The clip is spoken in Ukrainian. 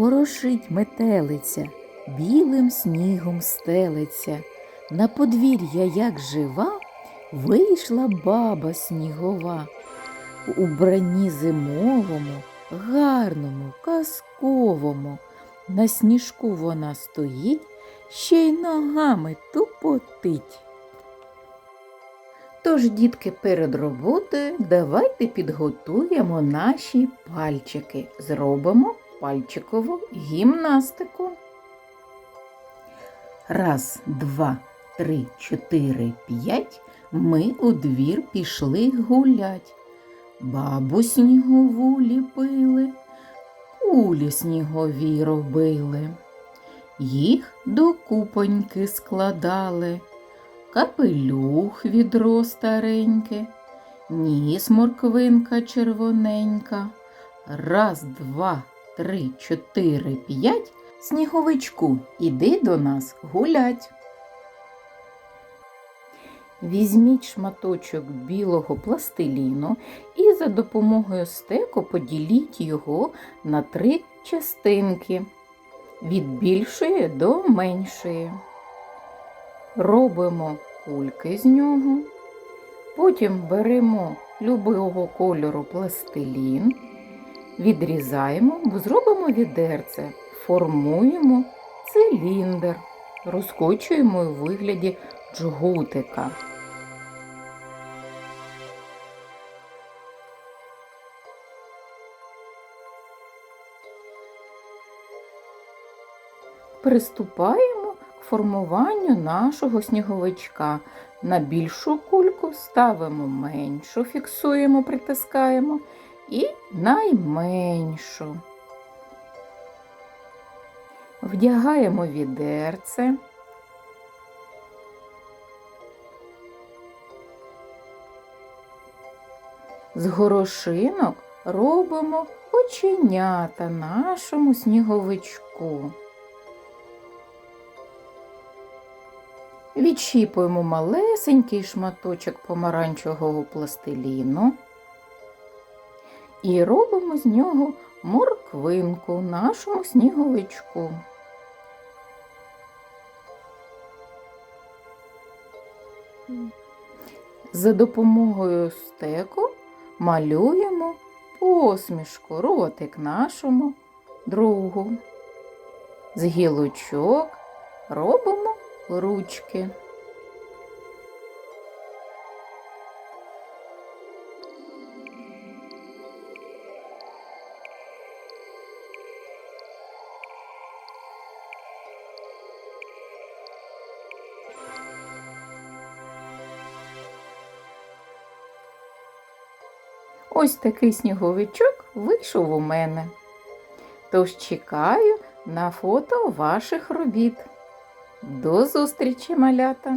Ворошить метелиця, білим снігом стелиться. На подвір'я, як жива, вийшла баба снігова. У бранні зимовому, гарному, казковому. На сніжку вона стоїть, ще й ногами тупотить. Тож, дітки, перед роботою давайте підготуємо наші пальчики. Зробимо пальчикову гімнастику. Раз, два, три, чотири, п'ять. Ми у двір пішли гулять. Бабу снігову ліпили, кулі снігові робили. Їх до купоньки складали, капелюх відро стареньке, ніс морквинка червоненька. Раз, два, три, чотири, п'ять. Сніговичку, іди до нас гулять. Візьміть шматочок білого пластиліну і за допомогою стеку поділіть його на три частинки від більшої до меншої. Робимо кульки з нього. Потім беремо любого кольору пластилін, відрізаємо, зробимо відерце, формуємо циліндр, розкочуємо у вигляді джгутика. Приступаємо к формуванню нашого сніговичка. На більшу кульку ставимо меншу, фіксуємо, притискаємо і найменшу. Вдягаємо відерце. З горошинок робимо оченята нашому сніговичку. Відщіпуємо малесенький шматочок помаранчевого пластиліну і робимо з нього морквинку нашому сніговичку. За допомогою стеку малюємо посмішку, ротик нашому другу. З гілочок робимо ручки. Ось такий сніговичок вийшов у мене. Тож чекаю на фото ваших робіт. До зустрічі, малята!